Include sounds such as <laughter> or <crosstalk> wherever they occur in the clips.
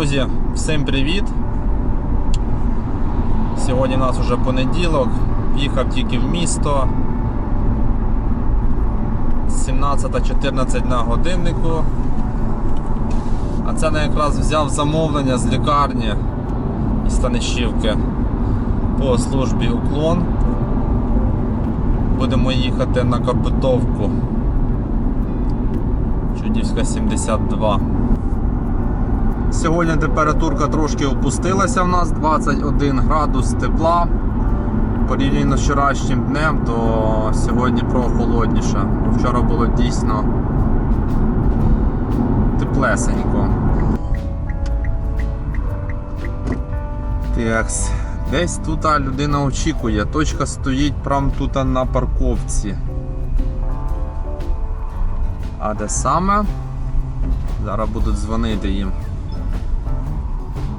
Друзі, всім привіт! Сьогодні у нас вже понеділок, їхав тільки в місто. 17.14 на годиннику. А це не якраз взяв замовлення з лікарні із Станишівки по службі уклон. Будемо їхати на Копитовку. Чудівська 72. Сьогодні температурка трошки опустилася в нас 21 градус тепла. Порівняно з вчорашнім днем, то сьогодні прохолодніше. Вчора було дійсно теплесенько. Текс. Десь тут людина очікує. Точка стоїть прямо тут на парковці. А де саме? Зараз будуть дзвонити їм.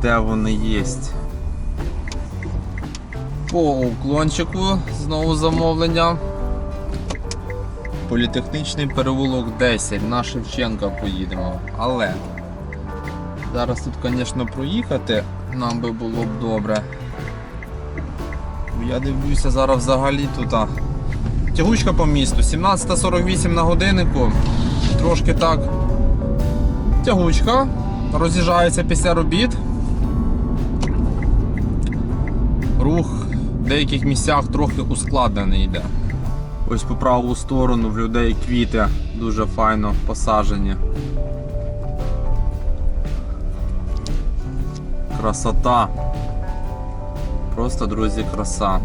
Де вони є? По уклончику знову замовлення. Політехнічний переулок 10 на Шевченка поїдемо. Але зараз тут, звісно, проїхати нам би було б добре. Я дивлюся зараз взагалі тут. Тягучка по місту, 17.48 на годиннику. Трошки так. Тягучка. Роз'їжджається після робіт. Рух в деяких місцях трохи ускладнений йде. Ось по праву сторону в людей квіти дуже файно посаджені. Красота. Просто, друзі, краса.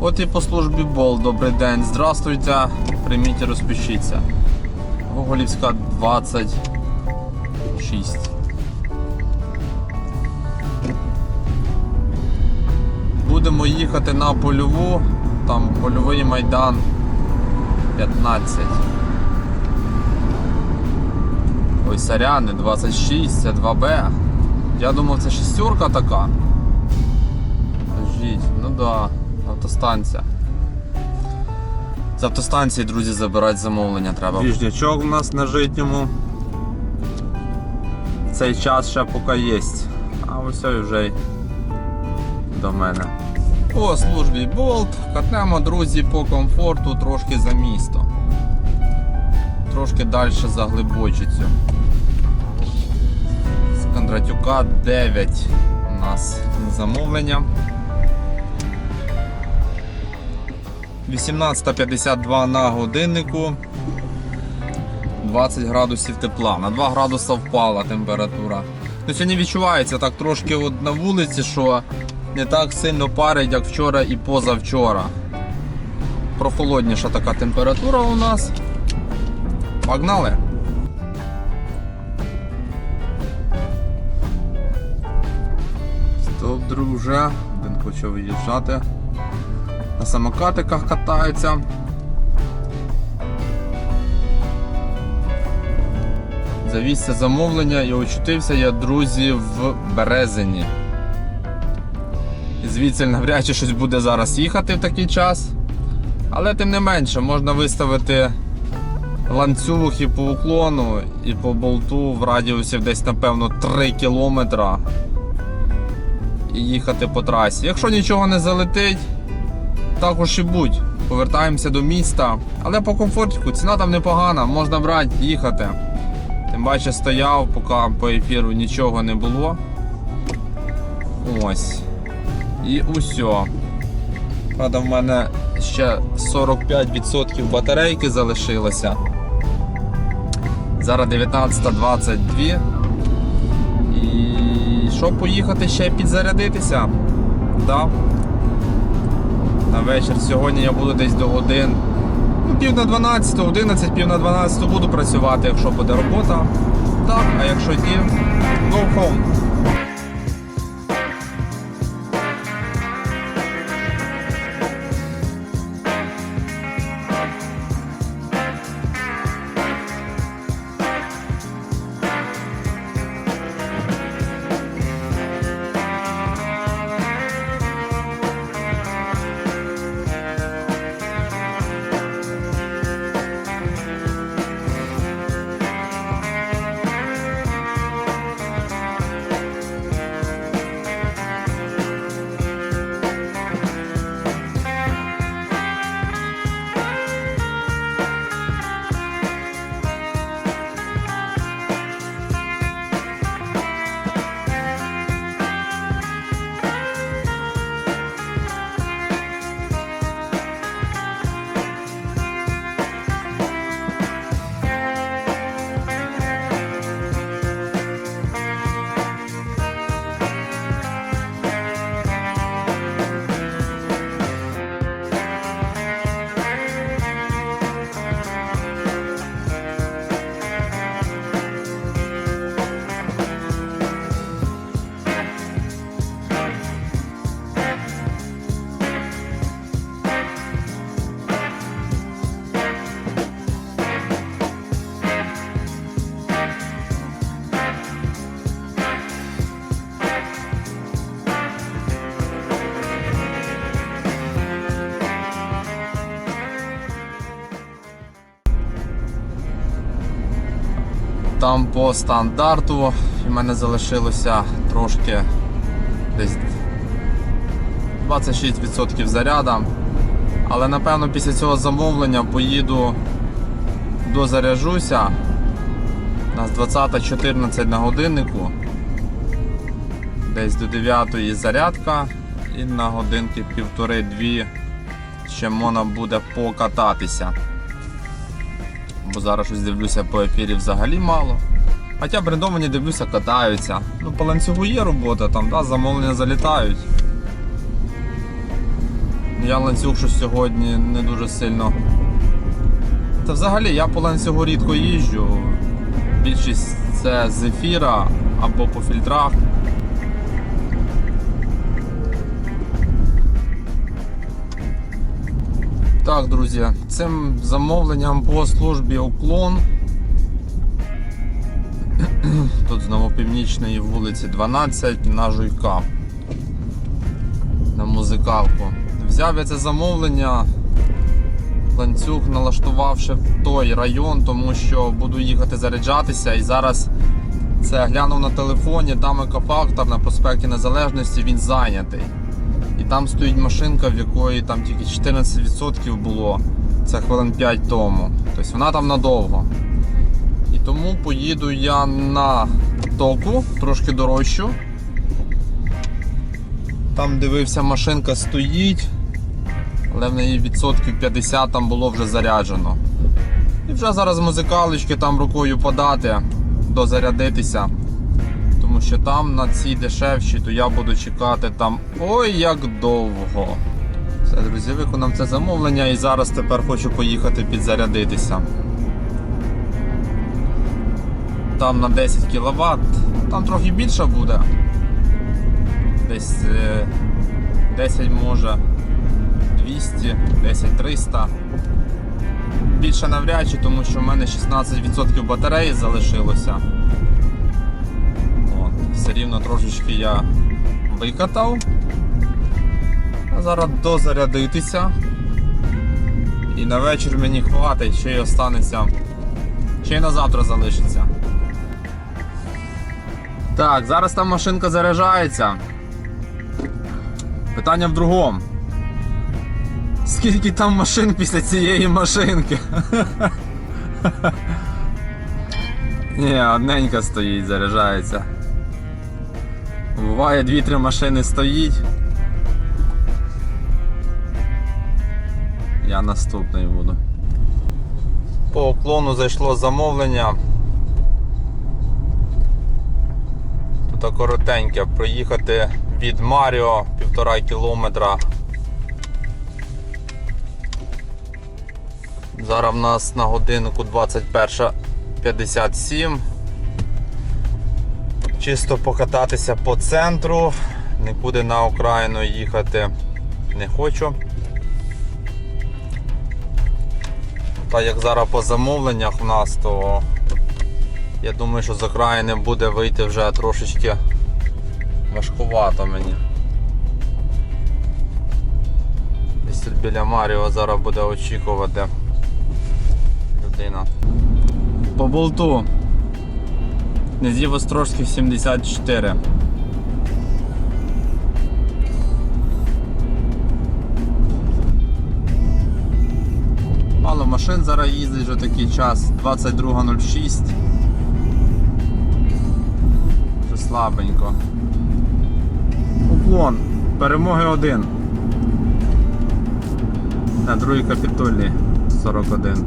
От і по службі Бол, добрий день. Здравствуйте, прийміть і розпишіться. Гоголівська 26. Будемо їхати на польову, там польовий майдан 15. Ой, соряни, 26, це 2Б. Я думав це шестерка така. Подождіть, ну да, автостанція. З автостанції, друзі, забирати замовлення треба. Віжнячок у нас на житньому. Цей час ще поки є. А ось вже до мене. По службі Болт. Катнемо, друзі, по комфорту трошки за місто. Трошки далі за Глибочицю. З Кондратюка 9 у нас замовлення. 18.52 на годиннику. 20 градусів тепла. На 2 градуси впала температура. Ну, Сьогодні відчувається так трошки от на вулиці, що не так сильно парить, як вчора і позавчора. Прохолодніша така температура у нас. Погнали! Стоп, друже, один почав виїжджати. На самокатиках катаються. Завісся замовлення і очутився я, друзі, в Березині. Звідси навряд чи щось буде зараз їхати в такий час. Але тим не менше, можна виставити ланцюг і по уклону, і по болту в радіусі десь, напевно, 3 кілометра. І їхати по трасі. Якщо нічого не залетить, також і будь. Повертаємося до міста. Але по комфортику ціна там непогана, можна брати, їхати. Тим паче стояв, поки по ефіру нічого не було. Ось. І усьо. Правда, в мене ще 45% батарейки залишилося. Зараз 19.22. І що поїхати ще підзарядитися? Да. На вечір сьогодні я буду десь до годин. Ну, пів на 12, 11, пів на 12 буду працювати, якщо буде робота. Так, а якщо ні, go home. Там по стандарту. І в мене залишилося трошки десь 26% заряда. Але напевно після цього замовлення поїду дозаряжуся. У нас 20.14 на годиннику. Десь до 9 зарядка і на годинки півтори-дві ще можна буде покататися. Бо зараз щось дивлюся по ефірі взагалі мало. Хоча брендовані дивлюся, катаються. Ну, по ланцюгу є робота, там да, замовлення залітають. Я ланцюг щось сьогодні не дуже сильно. Та взагалі я по ланцюгу рідко їжджу. Більшість це з ефіра або по фільтрах. Так, друзі, цим замовленням по службі уклон. <clears throat> Тут знову північної вулиці 12 на Жуйка. На музикалку. Взяв я це замовлення, ланцюг налаштувавши в той район, тому що буду їхати заряджатися і зараз це глянув на телефоні, там екофактор на проспекті Незалежності, він зайнятий. І там стоїть машинка, в якої там тільки 14% було. Це хвилин 5 тому. Тобто вона там надовго. І тому поїду я на току, трошки дорожчу. Там дивився, машинка стоїть, але в неї відсотків 50 там було вже заряджено. І вже зараз музикалочки там рукою подати, дозарядитися. Тому що там на цій дешевші, то я буду чекати там ой як довго. Все, друзі, виконав це замовлення і зараз тепер хочу поїхати підзарядитися. Там на 10 кВт, там трохи більше буде. Десь е, 10 може 200, 10 300. Більше навряд чи, тому що в мене 16% батареї залишилося. От, трошечки я викатав. Зараз дозарядитися. І на вечір мені хватить, ще й останеться. Ще й на завтра залишиться. Так, зараз там машинка заряджається. Питання в другому. Скільки там машин після цієї машинки? <laughs> Ні, одненька стоїть, заряджається. Буває 2-3 машини стоїть. Я наступний буду. По уклону зайшло замовлення. Тут коротеньке, проїхати від Маріо півтора кілометра. Зараз в нас на годиннику 21.57. Чисто покататися по центру, нікуди на окраїну їхати не хочу. Та як зараз по замовленнях в нас, то я думаю, що з окраїни буде вийти вже трошечки важкувато мені. Десь тут біля Маріо зараз буде очікувати людина. По болту. Князів Острожських 74. Мало машин зараз їздить вже такий час, 22.06. Вже слабенько. Уклон. Перемоги 1. На другий капітульний 41.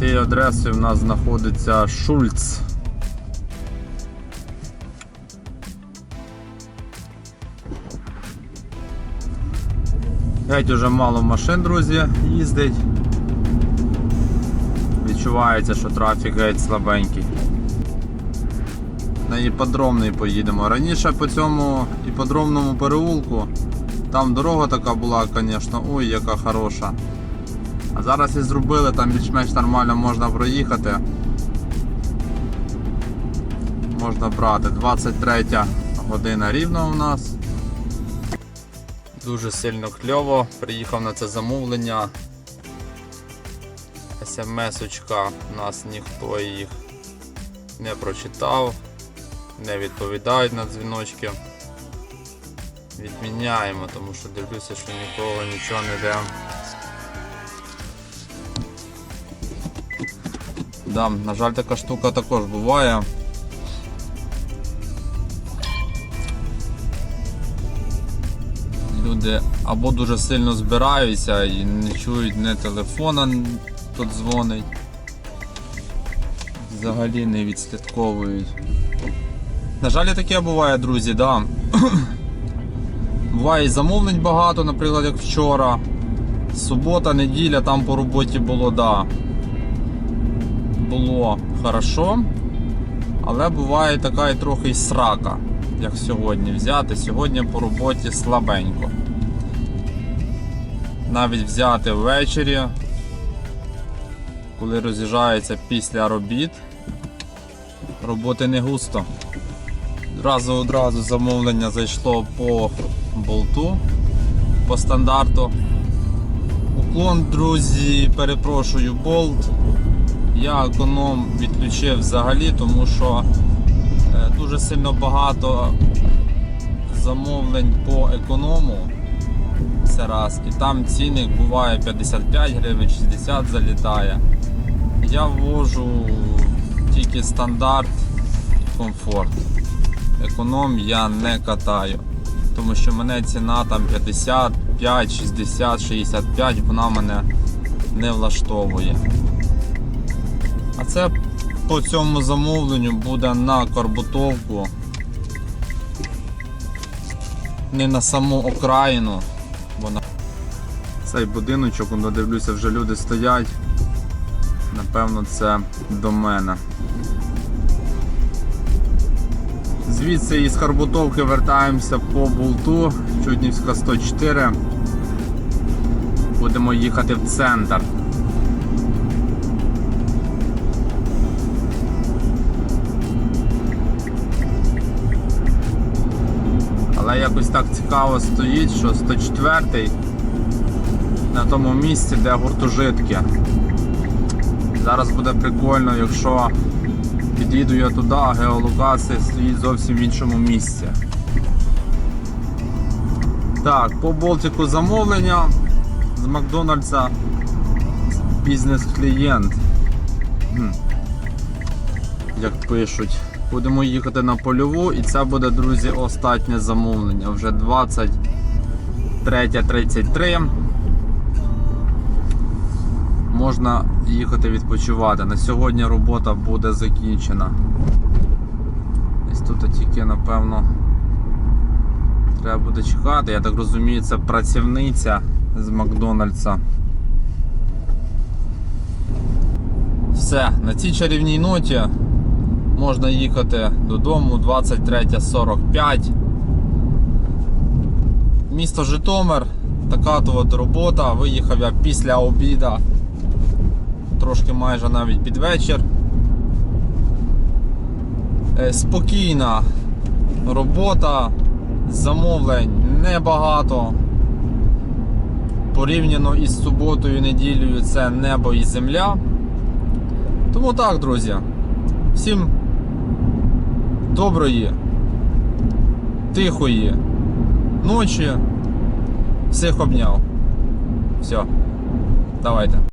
З цією адресою в нас знаходиться Шульц. Геть уже мало машин, друзі, їздить. Відчувається, що трафік геть слабенький. На іпподромний поїдемо. Раніше по цьому іпподромному переулку там дорога така була, звісно, ой, яка хороша. А зараз і зробили, там більш-менш нормально можна проїхати. Можна брати. 23 година рівно у нас. Дуже сильно кльово. Приїхав на це замовлення. СМС-очка, у нас ніхто їх не прочитав, не відповідають на дзвіночки. Відміняємо, тому що дивлюся, що нікого нічого не йде. Да, на жаль, така штука також буває. Люди або дуже сильно збираються і не чують не телефона, хто дзвонить. Взагалі не відслідковують. На жаль, таке буває, друзі, да. Буває і замовлень багато, наприклад, як вчора. Субота, неділя, там по роботі було, да. Було хорошо. Але буває така і трохи срака, як сьогодні взяти. Сьогодні по роботі слабенько. Навіть взяти ввечері, коли роз'їжджається після робіт, роботи не густо. Одразу одразу замовлення зайшло по болту, по стандарту. Уклон, друзі, перепрошую, болт. Я економ відключив взагалі, тому що е, дуже сильно багато замовлень по економу. Це раз. І там цінник буває 55 гривень, 60 залітає. Я ввожу тільки стандарт і комфорт. Економ я не катаю. Тому що мене ціна там 55, 60, 65, вона мене не влаштовує. А це по цьому замовленню буде на карбутовку. Не на саму окраїну. Вона... Цей будиночок, дивлюся, вже люди стоять. Напевно, це до мене. Звідси із Харбутовки вертаємося по болту, Чуднівська 104. Будемо їхати в центр. Але якось так цікаво стоїть, що 104 на тому місці, де гуртожитки. Зараз буде прикольно, якщо під'їду я туди, а геолокація стоїть зовсім в іншому місці. Так, по Болтику замовлення з Макдональдса бізнес-клієнт. Як пишуть. Будемо їхати на польову і це буде, друзі, останнє замовлення. Вже 23.33. Можна їхати відпочивати. На сьогодні робота буде закінчена. Десь тут тільки, напевно, треба буде чекати. Я так розумію, це працівниця з Макдональдса. Все, на цій чарівній ноті можна їхати додому 23.45. Місто Житомир. Така от робота. Виїхав я після обіда. Трошки майже навіть під вечір. Е, Спокійна робота, замовлень небагато. Порівняно із суботою і неділею це небо і земля. Тому так, друзі. Всім доброї, тихої ночі. Всіх обняв. Все, давайте.